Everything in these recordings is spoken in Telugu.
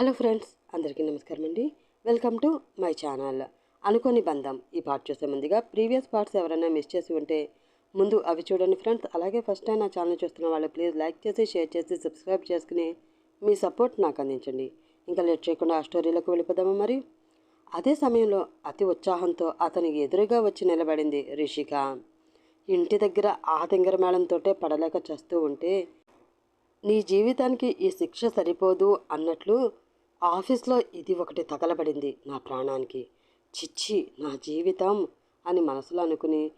హలో ఫ్రెండ్స్ అందరికీ నమస్కారం అండి. Welcome to my channel. అనుకోని బంధం. ఈ పార్ట్ చూసే ముందుగా ప్రీవియస్ పార్ట్స్ ఎవరైనా మిస్ చేసి ఉంటే ముందు అవి చూడండి ఫ్రెండ్స్. అలాగే ఫస్ట్ టైం నా ఛానల్ చూస్తున్న వాళ్ళు ప్లీజ్ లైక్ చేసి షేర్ చేసి సబ్స్క్రైబ్ చేసుకుని మీ సపోర్ట్ నాకు అందించండి. ఇంకా లేట్ చేయకుండా ఆ స్టోరీలోకి వెళ్ళిపోదామా మరి? అదే సమయంలో అతి ఉత్సాహంతో అతనికి ఎదురుగా వచ్చి నిలబడింది రిషిక. ఇంటి దగ్గర ఆ తింగర మేళంతోటే పడలేక చేస్తూ ఉంటే నీ జీవితానికి ఈ శిక్ష సరిపోదు అన్నట్లు ఆఫీస్లో ఇది ఒకటి తగలబడింది నా ప్రాణానికి. చిచ్చి నా జీవితం అని మనసులో అనుకుని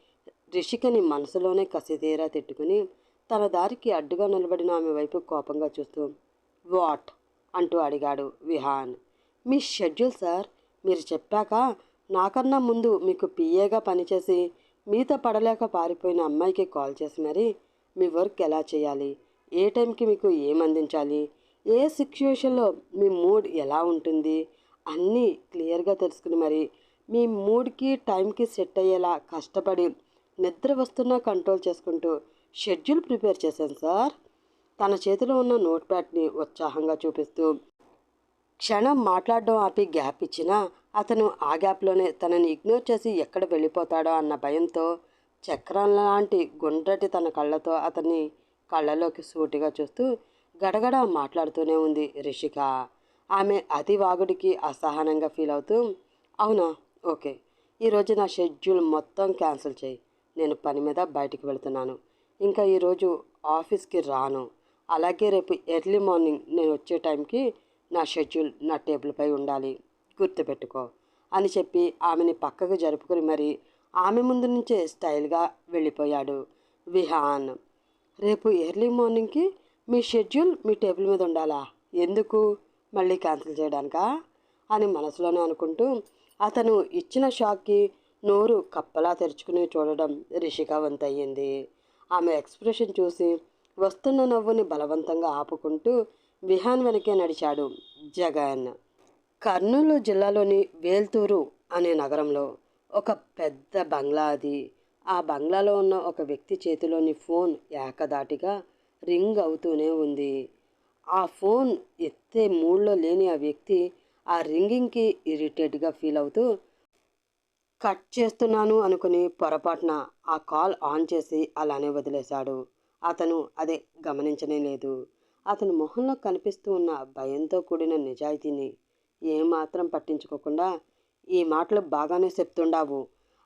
రిషికని మనసులోనే కసిదేరా తిట్టుకుని తన దారికి అడ్డుగా నిలబడిన ఆమె వైపు కోపంగా చూస్తూ వాట్? అంటూ అడిగాడు విహాన్. మీ షెడ్యూల్ సార్ మీరు చెప్పాక నాకన్నా ముందు మీకు పిఏగా పనిచేసి మీతో పడలేక పారిపోయిన అమ్మాయికి కాల్ చేసి మరి మీ వర్క్ ఎలా చేయాలి? ఏ టైంకి మీకు ఏం అందించాలి? ఏ సిచ్యువేషన్లో మీ మూడ్ ఎలా ఉంటుంది అన్నీ క్లియర్గా తెలుసుకుని మరి మీ మూడ్కి టైంకి సెట్ అయ్యేలా కష్టపడి నిద్ర వస్తున్నా కంట్రోల్ చేసుకుంటూ షెడ్యూల్ ప్రిపేర్ చేశాను సార్. తన చేతిలో ఉన్న నోట్ ప్యాడ్ని ఉత్సాహంగా చూపిస్తూ క్షణం మాట్లాడడం ఆపి గ్యాప్ ఇచ్చినా అతను ఆ గ్యాప్లోనే తనని ఇగ్నోర్ చేసి ఎక్కడ వెళ్ళిపోతాడో అన్న భయంతో చక్రం లాంటి గుండ్రటి తన కళ్ళతో అతన్ని కళ్ళలోకి సూటిగా చూస్తూ గడగడ మాట్లాడుతూనే ఉంది రిషిక. ఆమె అతి వాగుడికి అసహనంగా ఫీల్ అవుతూ అవునా? ఓకే. ఈరోజు నా షెడ్యూల్ మొత్తం క్యాన్సిల్ చేయి. నేను పని మీద బయటికి వెళ్తున్నాను. ఇంకా ఈరోజు ఆఫీస్కి రాను. అలాగే రేపు ఎర్లీ మార్నింగ్ నేను వచ్చే టైంకి నా షెడ్యూల్ నా టేబుల్పై ఉండాలి. గుర్తుపెట్టుకో అని చెప్పి ఆమెని పక్కకు జరుపుకొని మరి ఆమె ముందు నుంచే స్టైల్గా వెళ్ళిపోయాడు విహాన్. రేపు ఎర్లీ మార్నింగ్కి మీ షెడ్యూల్ మీ టేబుల్ మీద ఉండాలా? ఎందుకు? మళ్ళీ క్యాన్సిల్ చేయడానికా? అని మనసులోనే అనుకుంటూ అతను ఇచ్చిన షాక్కి నోరు కప్పలా తెరుచుకుని చూడడం రిషిక వంతయ్యింది ఆమె ఎక్స్ప్రెషన్ చూసి వస్తున్న నవ్వుని బలవంతంగా ఆపుకుంటూ విహాన్ వెనకే నడిచాడు జగన్. కర్నూలు జిల్లాలోని వేల్తూరు అనే నగరంలో ఒక పెద్ద బంగ్లా అది. ఆ బంగ్లాలో ఉన్న ఒక వ్యక్తి చేతిలోని ఫోన్ ఏకదాటిగా రింగ్ అవుతూనే ఉంది. ఆ ఫోన్ ఎత్తే మూడ్లో లేని ఆ వ్యక్తి ఆ రింగింగ్కి ఇరిటేట్గా ఫీల్ అవుతూ కట్ చేస్తున్నాను అనుకుని పొరపాటున ఆ కాల్ ఆన్ చేసి అలానే వదిలేశాడు. అతను అదే గమనించనే లేదు. అతని మొహంలో కనిపిస్తూ ఉన్న భయంతో కూడిన నిజాయితీని ఏమాత్రం పట్టించుకోకుండా ఈ మాటలు బాగానే చెప్తుండావు.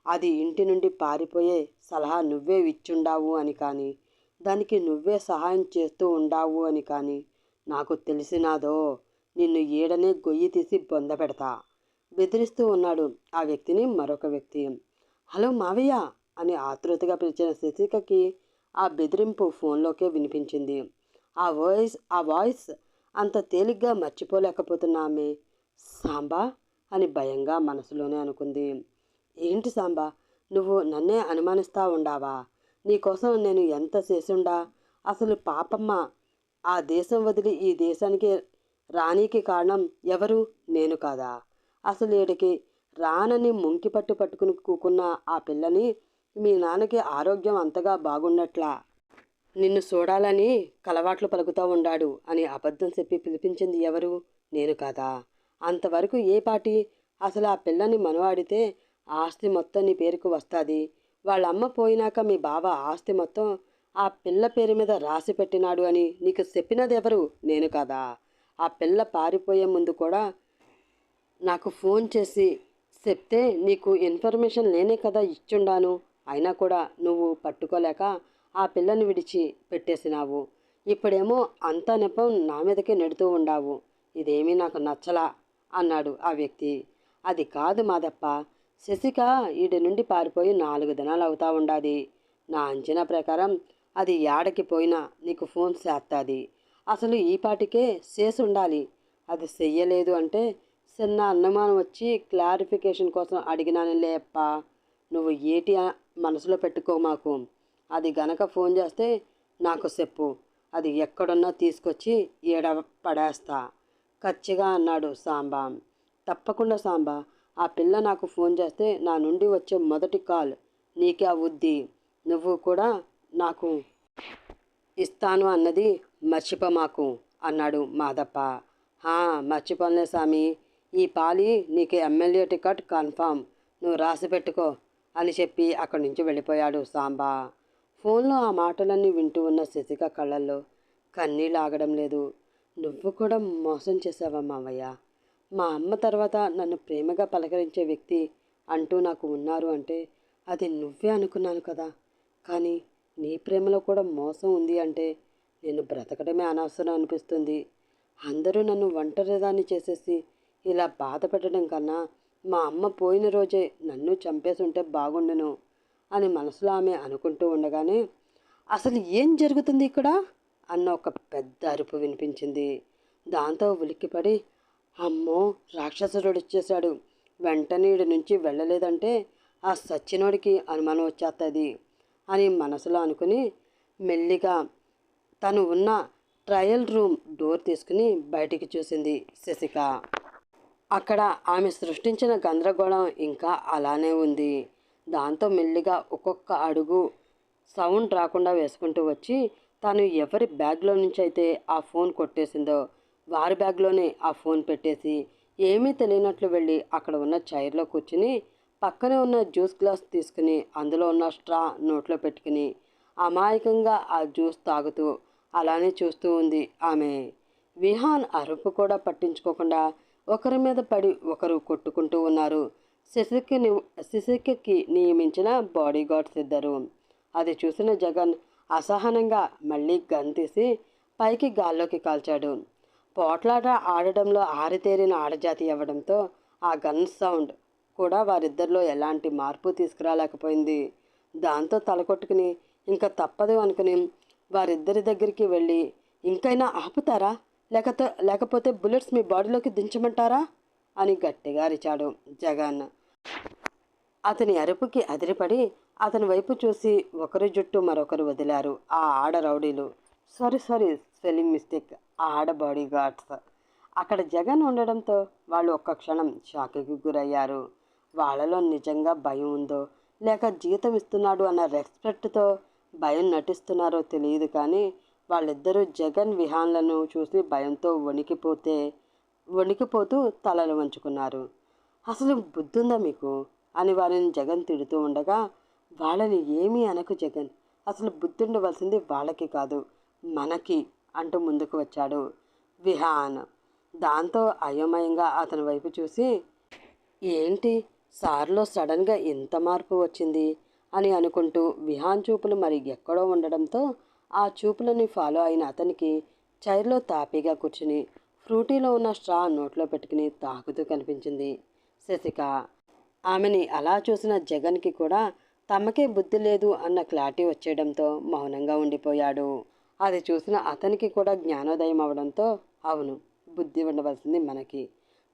అది ఇంటి నుండి పారిపోయే సలహా నువ్వే ఇచ్చుండావు అని కానీ దానికి నువ్వే సహాయం చేస్తూ ఉండావు అని కానీ నాకు తెలిసినాదో నిన్ను ఏడనే గొయ్యి తీసి బొంద పెడతా. బెదిరిస్తూ ఉన్నాడు ఆ వ్యక్తిని మరొక వ్యక్తి. హలో మావయ్య అని ఆతృతగా పిలిచిన శశికకి ఆ బెదిరింపు ఫోన్లోకే వినిపించింది. ఆ వాయిస్ ఆ వాయిస్ అంత తేలిగ్గా మర్చిపోలేకపోతున్న ఆమె సాంబా అని భయంగా మనసులోనే అనుకుంది. ఏంటి సాంబా నువ్వు నన్నే అనుమానిస్తా ఉండావా? నీకోసం నేను ఎంత చేసుండా? అసలు పాపమ్మ ఆ దేశం వదిలి ఈ దేశానికి రానీకి కారణం ఎవరు? నేను కాదా? అసలు ఈడికి రానని ముంకి పట్టు పట్టుకుని కూకున్న ఆ పిల్లని మీ నాన్నకి ఆరోగ్యం అంతగా బాగున్నట్లా? నిన్ను చూడాలని కలవాట్లు పలుకుతూ ఉండాడు అని అబద్ధం చెప్పి పిలిపించింది ఎవరు? నేను కాదా? అంతవరకు ఏ పాటి? అసలు ఆ పిల్లని మనవాడితే ఆస్తి మొత్తం నీ పేరుకు వస్తుంది. వాళ్ళ అమ్మ పోయినాక మీ బావ ఆస్తి మొత్తం ఆ పిల్ల పేరు మీద రాసి పెట్టినాడు అని నీకు చెప్పినదెవరు నేను కాదా? ఆ పిల్ల పారిపోయే ముందు కూడా నాకు ఫోన్ చేసి చెప్తే నీకు ఇన్ఫర్మేషన్ నేనే కదా ఇచ్చుండాను. అయినా కూడా నువ్వు పట్టుకోలేక ఆ పిల్లని విడిచి పెట్టేసినావు. ఇప్పుడేమో అంత నెపం నా మీదకే నెడుతూ ఉండావు. ఇదేమీ నాకు నచ్చలా? అన్నాడు ఆ వ్యక్తి. అది కాదు మాదప్ప. శశిక ఈడి నుండి పారిపోయి నాలుగు దినాలు అవుతా ఉండాది. నా అంచనా ప్రకారం అది ఏడకి పోయినా నీకు ఫోన్ చేస్తుంది. అసలు ఈ పాటికే చేసి ఉండాలి. అది చెయ్యలేదు అంటే చిన్న అనుమానం వచ్చి క్లారిఫికేషన్ కోసం అడిగినానులే అప్ప. నువ్వు ఏటి మనసులో పెట్టుకో మాకు. అది గనక ఫోన్ చేస్తే నాకు చెప్పు. అది ఎక్కడున్నా తీసుకొచ్చి ఏడ పడేస్తా. ఖచ్చిగా అన్నాడు సాంబా. తప్పకుండా సాంబా. ఆ పిల్ల నాకు ఫోన్ చేస్తే నా నుండి వచ్చే మొదటి కాల్ నీకే అవుద్ది నువ్వు కూడా నాకు ఇస్తాను అన్నది మర్చిపో మాకు అన్నాడు మాదప్ప. మర్చిపోలే స్వామి ఈ పాలి నీకు ఎమ్మెల్యే టికెట్ కన్ఫామ్. నువ్వు రాసి పెట్టుకో అని చెప్పి అక్కడి నుంచి వెళ్ళిపోయాడు సాంబా. ఫోన్లో ఆ మాటలన్నీ వింటూ ఉన్న శశిక కళ్ళల్లో కన్నీళ్ళు ఆగడం లేదు. నువ్వు కూడా మోసం చేసావా మావయ్య? మా అమ్మ తర్వాత నన్ను ప్రేమగా పలకరించే వ్యక్తి అంటూ నాకు ఉన్నారు అంటే అది నువ్వే అనుకున్నాను కదా. కానీ నీ ప్రేమలో కూడా మోసం ఉంది అంటే నేను బ్రతకడమే అనవసరం అనిపిస్తుంది. అందరూ నన్ను ఒంటరిదాన్ని చేసేసి ఇలా బాధ పెట్టడం కన్నా మా అమ్మ పోయిన రోజే నన్ను చంపేసి ఉంటే బాగుండును అని మనసులో ఆమె అనుకుంటూ ఉండగానే అసలు ఏం జరుగుతుంది ఇక్కడ? అన్న ఒక పెద్ద అరుపు వినిపించింది. దాంతో ఉలిక్కిపడి అమ్మో! రాక్షసుడు వచ్చేశాడు వెంటనే ఇడి నుంచి వెళ్ళలేదంటే ఆ సచ్చినోడికి అనుమానం వచ్చేస్తుంది అని మనసులో అనుకుని మెల్లిగా తను ఉన్న ట్రయల్ రూమ్ డోర్ తీసుకుని బయటికి చూసింది శశిక. అక్కడ ఆమె సృష్టించిన గందరగోళం ఇంకా అలానే ఉంది. దాంతో మెల్లిగా ఒక్కొక్క అడుగు సౌండ్ రాకుండా వేసుకుంటూ వచ్చి తను ఎవరి బ్యాగ్లో నుంచి అయితే ఆ ఫోన్ కొట్టేసిందో వారి బ్యాగ్లోనే ఆ ఫోన్ పెట్టేసి ఏమీ తెలియనట్లు వెళ్ళి అక్కడ ఉన్న చైర్లో కూర్చుని పక్కనే ఉన్న జ్యూస్ గ్లాస్ తీసుకుని అందులో ఉన్న స్ట్రా నోట్లో పెట్టుకుని అమాయకంగా ఆ జ్యూస్ తాగుతూ అలానే చూస్తూ ఉంది ఆమె. విహాన్ అరుపు కూడా పట్టించుకోకుండా ఒకరి మీద పడి ఒకరు కొట్టుకుంటూ ఉన్నారు. శశికి శశికి నియమించిన బాడీ గార్డ్స్ ఇద్దరు. అది చూసిన జగన్ అసహనంగా మళ్ళీ గన్ తీసి పైకి గాల్లోకి కాల్చాడు. పోట్లాట ఆడడంలో ఆరితేరిన ఆడజాతి అవ్వడంతో ఆ గన్ సౌండ్ కూడా వారిద్దరిలో ఎలాంటి మార్పు తీసుకురాలేకపోయింది. దాంతో తలకొట్టుకుని ఇంకా తప్పదు అనుకుని వారిద్దరి దగ్గరికి వెళ్ళి ఇంకైనా ఆపుతారా? లేకపోతే లేకపోతే బుల్లెట్స్ మీ బాడీలోకి దించమంటారా? అని గట్టిగా అరిచాడు జగన్. అతని అరుపుకి అదిరిపడి అతని వైపు చూసి ఒకరి జుట్టు మరొకరు వదిలారు ఆ ఆడ రౌడీలు. సారీ సారీ స్పెల్లింగ్ మిస్టేక్ ఆడ బాడీ గార్డ్స్ అక్కడ జగన్ ఉండడంతో వాళ్ళు ఒక్క క్షణం షాక్కి గురయ్యారు. వాళ్ళలో నిజంగా భయం ఉందో లేక జీతం ఇస్తున్నాడు అన్న రెస్పెక్ట్తో భయం నటిస్తున్నారో తెలియదు కానీ వాళ్ళిద్దరూ జగన్ విహాన్లను చూసి భయంతో వణికిపోతే వణికిపోతూ తలలు వంచుకున్నారు. అసలు బుద్ధుందా మీకు? అని వారిని జగన్ తిడుతూ ఉండగా వాళ్ళని ఏమీ అనకు జగన్. అసలు బుద్ధుండవలసింది వాళ్ళకి కాదు. మనకి అంటూ ముందుకు వచ్చాడు విహాన్. దాంతో అయోమయంగా అతని వైపు చూసి ఏంటి? సార్లో సడన్గా ఎంత మార్పు వచ్చింది? అని అనుకుంటూ విహాన్ చూపులు మరి ఎక్కడో ఉండడంతో ఆ చూపులని ఫాలో అయిన అతనికి చైర్లో తాపీగా కూర్చుని ఫ్రూటీలో ఉన్న స్ట్రా నోట్లో పెట్టుకుని తాగుతూ కనిపించింది శశిక. ఆమెని అలా చూసిన జగన్కి కూడా తమకే బుద్ధి లేదు అన్న క్లారిటీ వచ్చేయడంతో మౌనంగా ఉండిపోయాడు. అది చూసిన అతనికి కూడా జ్ఞానోదయం అవడంతో అవును బుద్ధి ఉండవలసింది మనకి.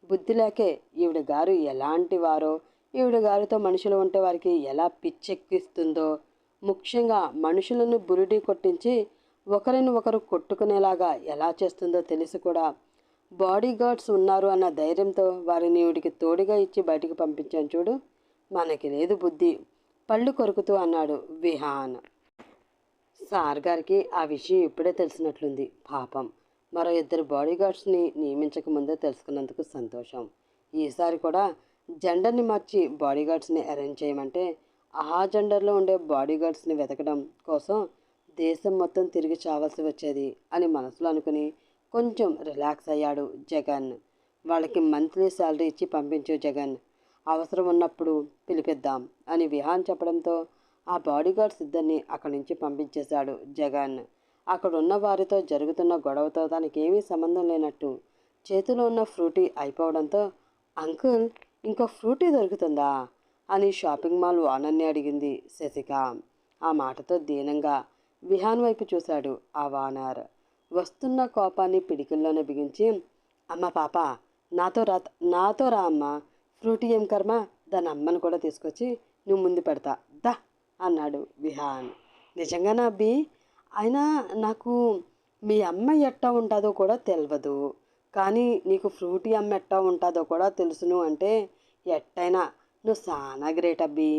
బుద్ధి లేకే ఈవిడ గారు ఎలాంటి వారో ఈవిడ గారితో మనుషులు ఉంటే వారికి ఎలా పిచ్చెక్కిస్తుందో ముఖ్యంగా మనుషులను బురిడి కొట్టించి ఒకరిని ఒకరు కొట్టుకునేలాగా ఎలా చేస్తుందో తెలిసి కూడా బాడీ గార్డ్స్ ఉన్నారు అన్న ధైర్యంతో వారిని ఈవిడికి తోడుగా ఇచ్చి బయటికి పంపించాను చూడు మనకి లేదు బుద్ధి. పళ్ళు కొరుకుతూ అన్నాడు విహాన్. సార్ గారికి ఆ విషయం ఇప్పుడే తెలిసినట్లుంది. పాపం. మరో ఇద్దరు బాడీ గార్డ్స్ని నియమించక ముందే తెలుసుకున్నందుకు సంతోషం. ఈసారి కూడా జెండర్ని మార్చి బాడీగార్డ్స్ని అరేంజ్ చేయమంటే ఆ జెండర్లో ఉండే బాడీ గార్డ్స్ని వెతకడం కోసం దేశం మొత్తం తిరిగి చావాల్సి వచ్చేది అని మనసులో అనుకుని కొంచెం రిలాక్స్ అయ్యాడు జగన్. వాళ్ళకి మంత్లీ శాలరీ ఇచ్చి పంపించు జగన్. అవసరం ఉన్నప్పుడు పిలిపిద్దాం అని విహాన్ చెప్పడంతో ఆ బాడీగార్డ్స్ ఇద్దరిని అక్కడి నుంచి పంపించేశాడు జగన్. అక్కడ ఉన్న వారితో జరుగుతున్న గొడవతో తనకేమీ సంబంధం లేనట్టు చేతిలో ఉన్న ఫ్రూటీ అయిపోవడంతో అంకుల్ ఇంకో ఫ్రూటీ దొరుకుతుందా? అని షాపింగ్ మాల్ ఓనర్ని అడిగింది శశిక. ఆ మాటతో దీనంగా విహాన్ వైపు చూశాడు ఆ వానర్. వస్తున్న కోపాన్ని పిడికిల్లోనే బిగించి అమ్మ పాప నాతో రా నాతో రా అమ్మ. ఫ్రూటీ ఏం కర్మ? దాని అమ్మను కూడా తీసుకొచ్చి నువ్వు ముందు పెడతా. అన్నాడు విహాన్. నిజంగానా అబ్బి అయినా నాకు మీ అమ్మ ఎట్టా ఉంటుందో కూడా తెలియదు కానీ నీకు ఫ్రూటీ అమ్మ ఎట్టా ఉంటుందో కూడా తెలుసును అంటే ఎట్టయినా నువ్వు చాలా గ్రేట్ అబ్బి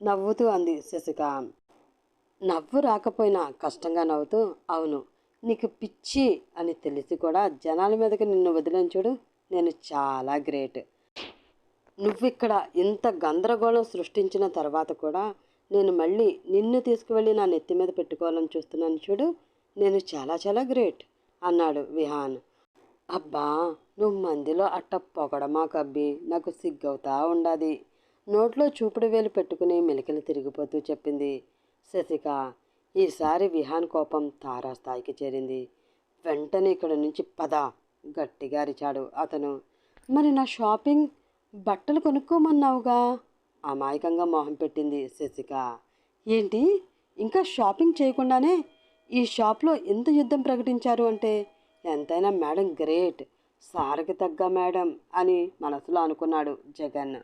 నవ్వుతూ అంది శశిక. నవ్వు రాకపోయినా కష్టంగా నవ్వుతూ అవును నీకు పిచ్చి అని తెలిసి కూడా జనాల మీదకి నిన్ను వదిలేని చూడు నేను చాలా గ్రేట్. నువ్వు ఇక్కడ ఇంత గందరగోళం సృష్టించిన తర్వాత కూడా నేను మళ్ళీ నిన్ను తీసుకువెళ్ళి నా నెత్తి మీద పెట్టుకోవాలని చూస్తున్నాను చూడు. నేను చాలా చాలా గ్రేట్ అన్నాడు విహాన్. అబ్బా నువ్వు మందిలో అట్ట పొగడమా కబ్బి? నాకు సిగ్గవుతా ఉండాది. నోట్లో చూపుడు వేలు పెట్టుకుని మెలికలు తిరిగిపోతూ చెప్పింది శశిక. ఈసారి విహాన్ కోపం తారాస్థాయికి చేరింది. వెంటనే ఇక్కడ నుంచి పద గట్టిగా అరిచాడు అతను. మరి నా షాపింగ్ బట్టలు కొనుక్కోమన్నావుగా? అమాయకంగా మొహం పెట్టింది శశిక. ఏంటి? ఇంకా షాపింగ్ చేయకుండానే ఈ షాప్లో ఎంత యుద్ధం ప్రకటించారు అంటే? ఎంతైనా మేడం గ్రేట్. సారకి తగ్గ మేడం అని మనసులో అనుకున్నాడు జగన్.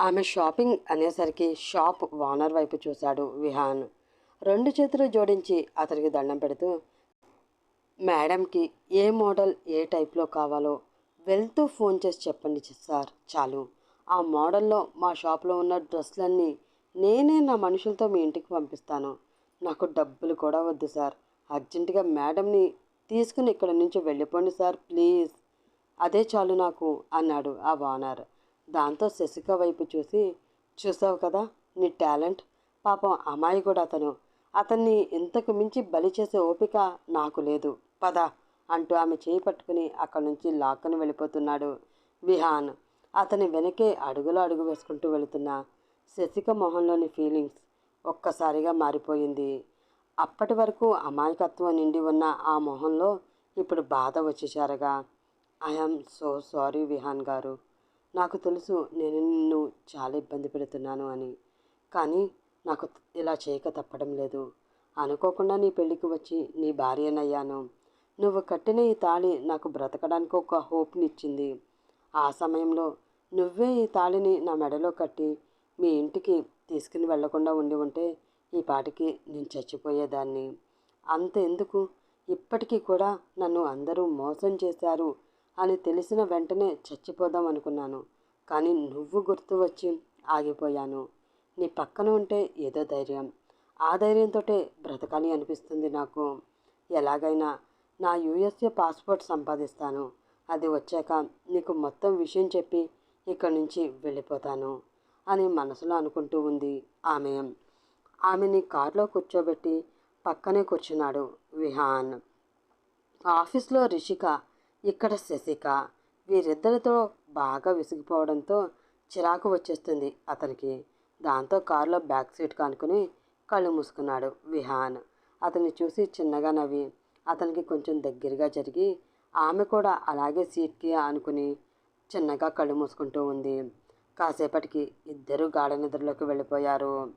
ఆమె షాపింగ్ అనేసరికి షాప్ ఓనర్ వైపు చూశాడు విహాన్. రెండు చేతులు జోడించి అతనికి దండం పెడుతూ మేడంకి ఏ మోడల్ ఏ టైప్లో కావాలో వెళ్తూ ఫోన్ చేసి చెప్పండి సార్ చాలు. ఆ మోడల్లో మా షాప్లో ఉన్న డ్రెస్సులన్నీ నేనే నా మనుషులతో మీ ఇంటికి పంపిస్తాను. నాకు డబ్బులు కూడా వద్దు సార్. అర్జెంటుగా మేడంని తీసుకుని ఇక్కడ నుంచి వెళ్ళిపోండి సార్ ప్లీజ్. అదే చాలు నాకు అన్నాడు ఆ ఓనర్. దాంతో శశిక వైపు చూసి చూసావు కదా నీ టాలెంట్? పాపం అమ్మాయి కూడా అతను. అతన్ని ఇంతకు మించి బలి చేసే ఓపిక నాకు లేదు. పద అంటూ ఆమె చేయి పట్టుకుని అక్కడి నుంచి లాక్కుని వెళ్ళిపోతున్నాడు విహాన్. అతని వెనకే అడుగులో అడుగు వేసుకుంటూ వెళుతున్న శశిక మొహంలోని ఫీలింగ్స్ ఒక్కసారిగా మారిపోయింది. అప్పటి వరకు అమాయకత్వం నిండి ఉన్న ఆ మొహంలో ఇప్పుడు బాధ వచ్చేసారుగా I'm so sorry Vihan garu. నాకు తెలుసు నేను నిన్ను చాలా ఇబ్బంది పెడుతున్నాను అని. కానీ నాకు ఇలా చేయక తప్పడం లేదు. అనుకోకుండా నీ పెళ్ళికి వచ్చి నీ భార్యనయ్యాను. నువ్వు కట్టిన ఈ తాళి నాకు బ్రతకడానికి ఒక హోప్నిచ్చింది ఆ సమయంలో నువ్వే ఈ తాళిని నా మెడలో కట్టి మీ ఇంటికి తీసుకుని వెళ్ళకుండా ఉండి ఉంటే ఈ పాటికి నేను చచ్చిపోయేదాన్ని. అంత ఎందుకు? ఇప్పటికీ కూడా నన్ను అందరూ మోసం చేశారు అని తెలిసిన వెంటనే చచ్చిపోదాం అనుకున్నాను. కానీ నువ్వు గుర్తు వచ్చి ఆగిపోయాను. నీ పక్కన ఉంటే ఏదో ధైర్యం. ఆ ధైర్యంతో బ్రతకాలి అనిపిస్తుంది నాకు. ఎలాగైనా నా యూఎస్ఏ పాస్పోర్ట్ సంపాదిస్తాను. అది వచ్చాక నీకు మొత్తం విషయం చెప్పి ఇక్కడి నుంచి వెళ్ళిపోతాను అని మనసులో అనుకుంటూ ఉంది ఆమె. ఆమెని కారులో కూర్చోబెట్టి పక్కనే కూర్చున్నాడు విహాన్. ఆఫీస్లో రిషిక ఇక్కడ శశిక వీరిద్దరితో బాగా విసిగిపోవడంతో చిరాకు వచ్చేస్తుంది అతనికి. దాంతో కారులో బ్యాక్ సీట్ కానుకుని కళ్ళు మూసుకున్నాడు విహాన్. అతన్ని చూసి చిన్నగా నవ్వి అతనికి కొంచెం దగ్గరగా జరిగి ఆమె కూడా అలాగే సీట్కి ఆనుకుని చిన్నగా కళ్ళు మూసుకుంటూ ఉంది. కాసేపటికి ఇద్దరు గాఢ నిద్రలోకి వెళ్ళిపోయారు.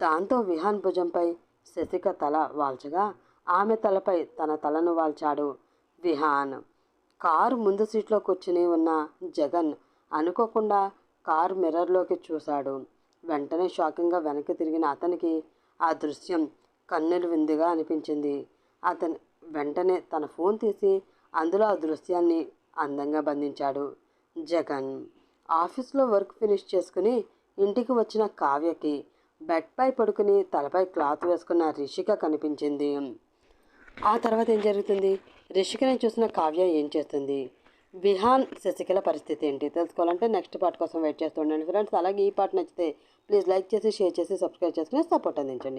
దాంతో విహాన్ భుజంపై శశిక తల వాల్చగా ఆమె తలపై తన తలను వాల్చాడు విహాన్. కారు ముందు సీట్లో కూర్చుని ఉన్న జగన్ అనుకోకుండా కారు మిర్రర్లోకి చూశాడు. వెంటనే షాకింగ్గా వెనక్కి తిరిగిన అతనికి ఆ దృశ్యం కన్నెలు విందుగా అనిపించింది. అతను వెంటనే తన ఫోన్ తీసి అందులో ఆ దృశ్యాన్ని అందంగా బంధించాడు. జగన్ ఆఫీస్లో వర్క్ ఫినిష్ చేసుకుని ఇంటికి వచ్చిన కావ్యకి బెడ్పై పడుకుని తలపై క్లాత్ వేసుకున్న రిషిక కనిపించింది. ఆ తర్వాత ఏం జరుగుతుంది? రిషికని చూసిన కావ్య ఏం చేస్తుంది? విహాన్ శశికల పరిస్థితి ఏంటి? తెలుసుకోవాలంటే నెక్స్ట్ పార్ట్ కోసం వెయిట్ చేస్తూ ఉండండి. ఫ్రెండ్స్ అలాగే ఈ పార్ట్ నచ్చితే ప్లీజ్ లైక్ చేసి షేర్ చేసి సబ్స్క్రైబ్ చేసుకుని సపోర్ట్ అందించండి.